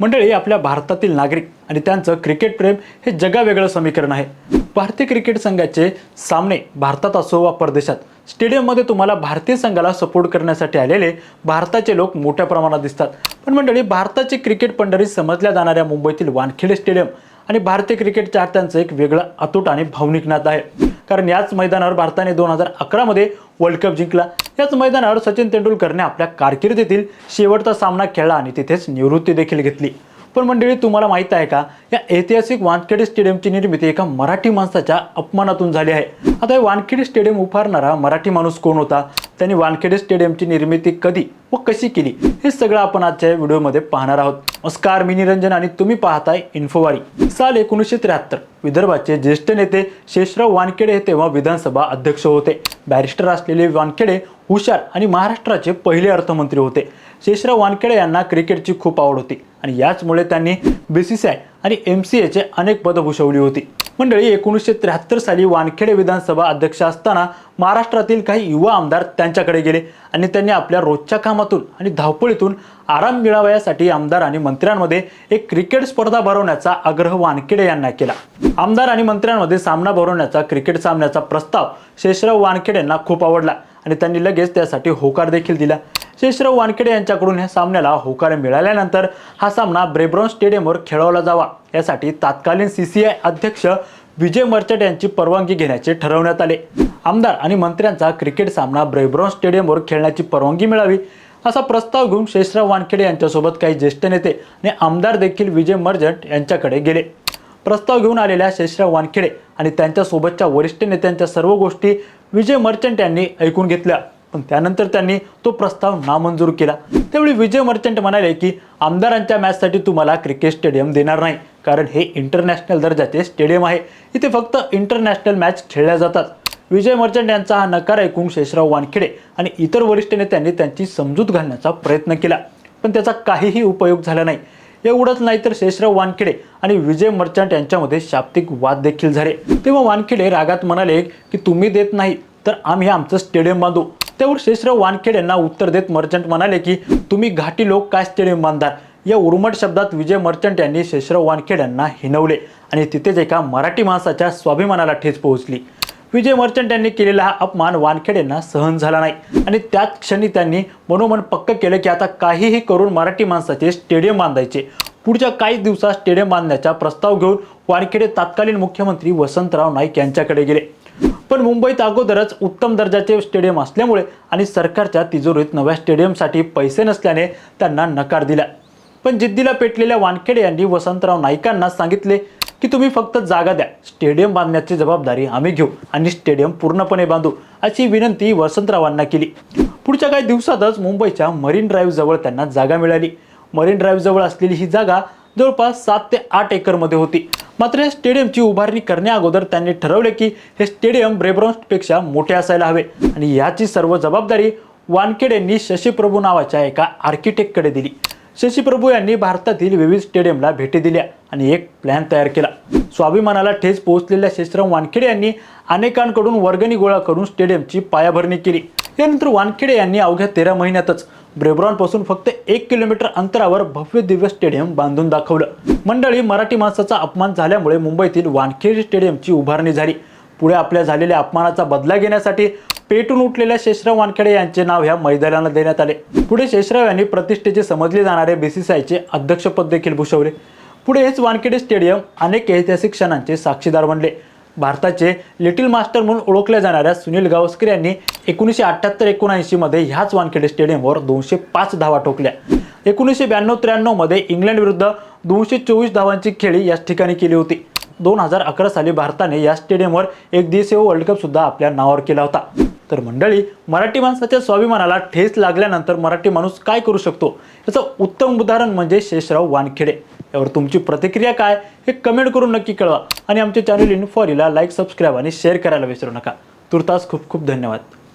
मंडळी आपल्या भारतातील नागरिक आणि त्यांचं क्रिकेट प्रेम हे जगावेगळं समीकरण आहे. भारतीय क्रिकेट संघाचे सामने भारतात असो वा परदेशात स्टेडियममध्ये तुम्हाला भारतीय संघाला सपोर्ट करण्यासाठी आलेले भारताचे लोक मोठ्या प्रमाणात दिसतात. पण मंडळी भारताची क्रिकेट पंढरी समजल्या जाणाऱ्या मुंबईतील वानखेडे स्टेडियम आणि भारतीय क्रिकेट चाहत्यांचं एक वेगळं अतूट आणि भावनिक नातं आहे. कारण याच मैदानावर भारताने दोन हजार अकरामध्ये वर्ल्ड कप जिंकला. याच मैदानावर सचिन तेंडुलकरने आपल्या कारकिर्दीतील शेवटचा सामना खेळला आणि तिथेच निवृत्ती देखील घेतली. पण मंडळी तुम्हाला माहीत आहे का? या ऐतिहासिक वानखेडे स्टेडियमची निर्मिती एका मराठी माणसाच्या अपमानातून झाली आहे. आता हे वानखेडे स्टेडियम उभारणारा मराठी माणूस कोण होता? त्यांनी वानखेडे स्टेडियमची निर्मिती कधी व कशी केली हे सगळं आपण आजच्या या व्हिडिओमध्ये पाहणार आहोत. नमस्कार मी निरंजन आणि तुम्ही पाहताय इन्फोवारी. साल एकोणीसशे त्र्याहत्तर विदर्भाचे ज्येष्ठ नेते शेषराव वानखेडे हे तेव्हा विधानसभा अध्यक्ष होते. बॅरिस्टर असलेले वानखेडे हुशार आणि महाराष्ट्राचे पहिले अर्थमंत्री होते. शेषराव वानखेडे यांना क्रिकेटची खूप आवड होती आणि याचमुळे त्यांनी बी सी सी आय आणि एम सी एचे अनेक पदं भूषवली होती. मंडळी एकोणीसशे त्र्याहत्तर साली वानखेडे विधानसभा अध्यक्ष असताना महाराष्ट्रातील काही युवा आमदार त्यांच्याकडे गेले आणि त्यांनी आपल्या रोजच्या कामातून आणि धावपळीतून आराम मिळावा यासाठी आमदार आणि मंत्र्यांमध्ये एक क्रिकेट स्पर्धा भरवण्याचा आग्रह वानखेडे यांना केला. आमदार आणि मंत्र्यांमध्ये सामना भरवण्याचा क्रिकेट सामन्याचा प्रस्ताव शेषराव वानखेडे यांना खूप आवडला आणि त्यांनी लगेच त्यासाठी होकार देखील दिला. शेषराव वानखेडे यांच्याकडून ह्या सामन्याला होकार मिळाल्यानंतर हा सामना ब्रेब्रॉन स्टेडियमवर खेळवला जावा. यासाठी तात्कालीन सी सी आय अध्यक्ष विजय मर्चंट यांची परवानगी घेण्याचे ठरवण्यात आले. आमदार आणि मंत्र्यांचा क्रिकेट सामना ब्रेब्रॉन स्टेडियमवर खेळण्याची परवानगी मिळावी असा प्रस्ताव घेऊन शेषराव वानखेडे यांच्यासोबत काही ज्येष्ठ नेते आणि आमदार देखील विजय मर्जंट यांच्याकडे गेले. प्रस्ताव घेऊन आलेल्या शेषराव वानखेडे आणि त्यांच्यासोबतच्या वरिष्ठ नेत्यांच्या सर्व गोष्टी विजय मर्चंट यांनी ऐकून घेतल्या. पण त्यानंतर त्यांनी तो प्रस्ताव नामंजूर केला. त्यावेळी विजय मर्चंट म्हणाले की आमदारांच्या मॅचसाठी तुम्हाला क्रिकेट स्टेडियम देणार नाही कारण हे इंटरनॅशनल दर्जाचे स्टेडियम आहे. इथे फक्त इंटरनॅशनल मॅच खेळल्या जातात. विजय मर्चंट यांचा हा नकार ऐकून शेषराव वानखेडे आणि इतर वरिष्ठ नेत्यांनी त्यांची समजूत घालण्याचा प्रयत्न केला. पण त्याचा काहीही उपयोग झाला नाही. एवढंच नाही तर शेषराव वानखेडे आणि विजय मर्चंट यांच्यामध्ये शाब्दिक वाद देखील झाले. तेव्हा वानखेडे रागात म्हणाले की तुम्ही देत नाही तर आम्ही आमचं स्टेडियम बांधू. त्यावर शेषराव वानखेड यांना उत्तर देत मर्चंट म्हणाले की तुम्ही घाटी लोक काय स्टेडियम बांधणार? या उर्मट शब्दात विजय मर्चंट यांनी शेषराव वानखेड यांना हिनवले आणि तिथेच एका मराठी माणसाच्या स्वाभिमानाला ठेच पोहोचली. विजय मर्चंट यांनी केलेला हा अपमान वानखेडेंना सहन झाला नाही आणि त्याच क्षणी त्यांनी मनोमन पक्क केलं की आता काहीही करून मराठी माणसाचे स्टेडियम बांधायचे. पुढच्या काही दिवसात स्टेडियम बांधण्याचा प्रस्ताव घेऊन वानखेडे तात्कालीन मुख्यमंत्री वसंतराव नाईक यांच्याकडे गेले. पण मुंबईत अगोदरच उत्तम दर्जाचे स्टेडियम असल्यामुळे आणि सरकारच्या तिजोरीत नव्या स्टेडियमसाठी पैसे नसल्याने त्यांना नकार दिला. पण जिद्दीला पेटलेल्या वानखेडे यांनी वसंतराव नाईकांना सांगितले की तुम्ही फक्त जागा द्या. स्टेडियम बांधण्याची जबाबदारी आम्ही घेऊ आणि स्टेडियम पूर्णपणे बांधू अशी विनंती वसंतरावांना केली. पुढच्या काही दिवसातच मुंबईच्या मरीन ड्राईव्हजवळ त्यांना जागा मिळाली. मरीन ड्राईव्ह जवळ असलेली ही जागा जवळपास सात ते आठ एकरमध्ये होती. मात्र या स्टेडियमची उभारणी करण्या अगोदर त्यांनी ठरवले की हे स्टेडियम ब्रेब्रॉन्सपेक्षा मोठे असायला हवे आणि याची सर्व जबाबदारी वानखेड यांनी शशीप्रभू नावाच्या एका आर्किटेक्टकडे दिली. शशीप्रभू यांनी भारतातील विविध स्टेडियमला भेटी दिल्या आणि एक प्लॅन तयार केला. स्वाभिमानाला ठेच पोहोचलेल्या शेषराव वानखेडे यांनी अनेकांकडून वर्गणी गोळा करून स्टेडियमची पायाभरणी केली. यानंतर वानखेडे यांनी अवघ्या तेरा महिन्यातच ब्रेब्रॉनपासून फक्त एक किलोमीटर अंतरावर भव्य दिव्य स्टेडियम बांधून दाखवलं. मंडळी मराठी माणसाचा अपमान झाल्यामुळे मुंबईतील वानखेडे स्टेडियमची उभारणी झाली. पुढे आपल्या झालेल्या अपमानाचा बदला घेण्यासाठी पेटून उठलेल्या शेषराव वानखेडे यांचे नाव ह्या मैदानाला देण्यात आले. पुढे शेषराव यांनी प्रतिष्ठेचे समजले जाणारे बीसीसीआयचे अध्यक्षपद देखील भूषवले. पुढे हेच वानखेडे स्टेडियम अनेक ऐतिहासिक क्षणांचे साक्षीदार बनले. भारताचे लिटिल मास्टर म्हणून ओळखल्या जाणाऱ्या सुनील गावस्कर यांनी एकोणीसशे अठ्ठ्याहत्तर एकोणऐंशीमध्ये ह्याच वानखेडे स्टेडियमवर दोनशे पाच धावा ठोकल्या. एकोणीसशे ब्याण्णव त्र्याण्णवमध्ये इंग्लंड विरुद्ध दोनशे चोवीस धावांची खेळी याच ठिकाणी केली होती. दोन हजार अकरा साली भारताने या स्टेडियमवर एक दिवसीय वर्ल्ड कपसुद्धा आपल्या नावावर केला होता. तर मंडळी मराठी माणसाच्या स्वाभिमानाला ठेस लागल्यानंतर मराठी माणूस काय करू शकतो? याचं उत्तम उदाहरण म्हणजे शेषराव वानखेडे. यावर तुमची प्रतिक्रिया काय हे कमेंट करून नक्की कळवा. आणि आमचे चॅनल इन्फॉरीला लाईक सबस्क्राईब आणि शेअर करायला विसरू नका. तुर्तास खूप खूप धन्यवाद.